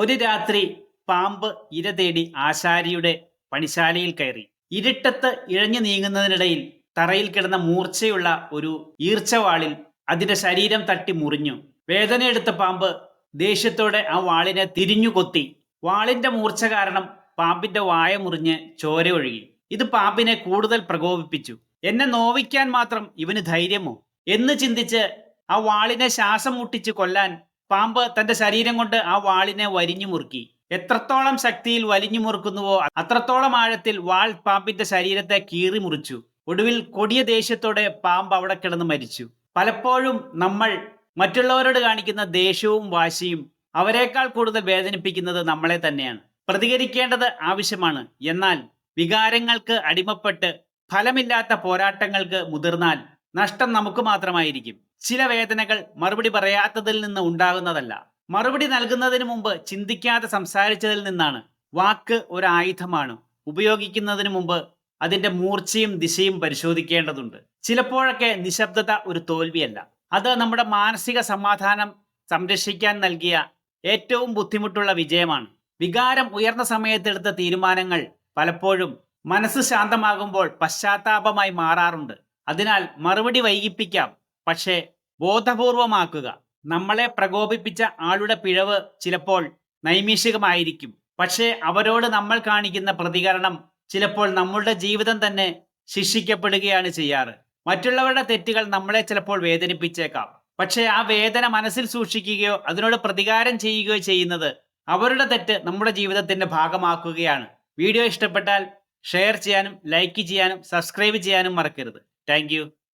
ഒരു രാത്രി പാമ്പ് ഇര തേടി ആശാരിയുടെ പണിശാലയിൽ കയറി. ഇരുട്ടത്ത് ഇഴഞ്ഞു നീങ്ങുന്നതിനിടയിൽ തറയിൽ കിടന്ന മൂർച്ചയുള്ള ഒരു ഈർച്ചവാളിൽ അതിന്റെ ശരീരം തട്ടി മുറിഞ്ഞു. വേദനയെടുത്ത പാമ്പ് ദേഷ്യത്തോടെ ആ വാളിനെ തിരിഞ്ഞു കൊത്തി. വാളിന്റെ മൂർച്ച കാരണം പാമ്പിന്റെ വായ മുറിഞ്ഞ് ചോര ഒഴുകി. ഇത് പാമ്പിനെ കൂടുതൽ പ്രകോപിപ്പിച്ചു. എന്നെ നോവിക്കാൻ മാത്രം ഇവന് ധൈര്യമോ? എന്ന് ചിന്തിച്ച് ആ വാളിനെ ശ്വാസം മുട്ടിച്ച് കൊല്ലാൻ പാമ്പ് തന്റെ ശരീരം കൊണ്ട് ആ വാളിനെ വരിഞ്ഞു മുറുക്കി. എത്രത്തോളം ശക്തിയിൽ വലിഞ്ഞു മുറുക്കുന്നുവോ അത്രത്തോളം ആഴത്തിൽ വാൾ പാമ്പിന്റെ ശരീരത്തെ കീറി മുറിച്ചു. ഒടുവിൽ കൊടിയ ദേഷ്യത്തോടെ പാമ്പ് അവിടെ കിടന്ന് മരിച്ചു. പലപ്പോഴും നമ്മൾ മറ്റുള്ളവരോട് കാണിക്കുന്ന ദേഷ്യവും വാശിയും അവരെക്കാൾ കൂടുതൽ വേദനിപ്പിക്കുന്നത് നമ്മളെ തന്നെയാണ്. പ്രതികരിക്കേണ്ടത് ആവശ്യമാണ്. എന്നാൽ വികാരങ്ങൾക്ക് അടിമപ്പെട്ട് ഫലമില്ലാത്ത പോരാട്ടങ്ങൾക്ക് മുതിർന്നാൽ നഷ്ടം നമുക്ക് മാത്രമായിരിക്കും. ചില വേദനകൾ മറുപടി പറയാത്തതിൽ നിന്ന് ഉണ്ടാകുന്നതല്ല. മറുപടി നൽകുന്നതിന് മുമ്പ് ചിന്തിക്കാതെ സംസാരിച്ചതിൽ നിന്നാണ്. വാക്ക് ഒരു ആയുധമാണ് ഉപയോഗിക്കുന്നതിന് മുമ്പ് അതിന്റെ മൂർച്ചയും ദിശയും പരിശോധിക്കേണ്ടതുണ്ട്. ചിലപ്പോഴൊക്കെ നിശബ്ദത ഒരു തോൽവിയല്ല. അത് നമ്മുടെ മാനസിക സമാധാനം സംരക്ഷിക്കാൻ നൽകിയ ഏറ്റവും ബുദ്ധിമുട്ടുള്ള വിജയമാണ്. വികാരം ഉയർന്ന സമയത്തെടുത്ത തീരുമാനങ്ങൾ പലപ്പോഴും മനസ്സ് ശാന്തമാകുമ്പോൾ പശ്ചാത്താപമായി മാറാറുണ്ട്. അതിനാൽ മറുപടി വൈകിപ്പിക്കാം. പക്ഷേ ബോധപൂർവമാക്കുക. നമ്മളെ പ്രകോപിപ്പിച്ച ആളുടെ പിഴവ് ചിലപ്പോൾ നൈമിഷികമായിരിക്കും. പക്ഷേ അവരോട് നമ്മൾ കാണിക്കുന്ന പ്രതികരണം ചിലപ്പോൾ നമ്മളുടെ ജീവിതം തന്നെ ശിക്ഷിക്കപ്പെടുകയാണ് ചെയ്യാറ്. മറ്റുള്ളവരുടെ തെറ്റുകൾ നമ്മളെ ചിലപ്പോൾ വേദനിപ്പിച്ചേക്കാം. പക്ഷേ ആ വേദന മനസ്സിൽ സൂക്ഷിക്കുകയോ അതിനോട് പ്രതികാരം ചെയ്യുകയോ ചെയ്യുന്നത് അവരുടെ തെറ്റ് നമ്മുടെ ജീവിതത്തിന്റെ ഭാഗമാക്കുകയാണ്. വീഡിയോ ഇഷ്ടപ്പെട്ടാൽ ഷെയർ ചെയ്യാനും ലൈക്ക് ചെയ്യാനും സബ്സ്ക്രൈബ് ചെയ്യാനും മറക്കരുത്. താങ്ക്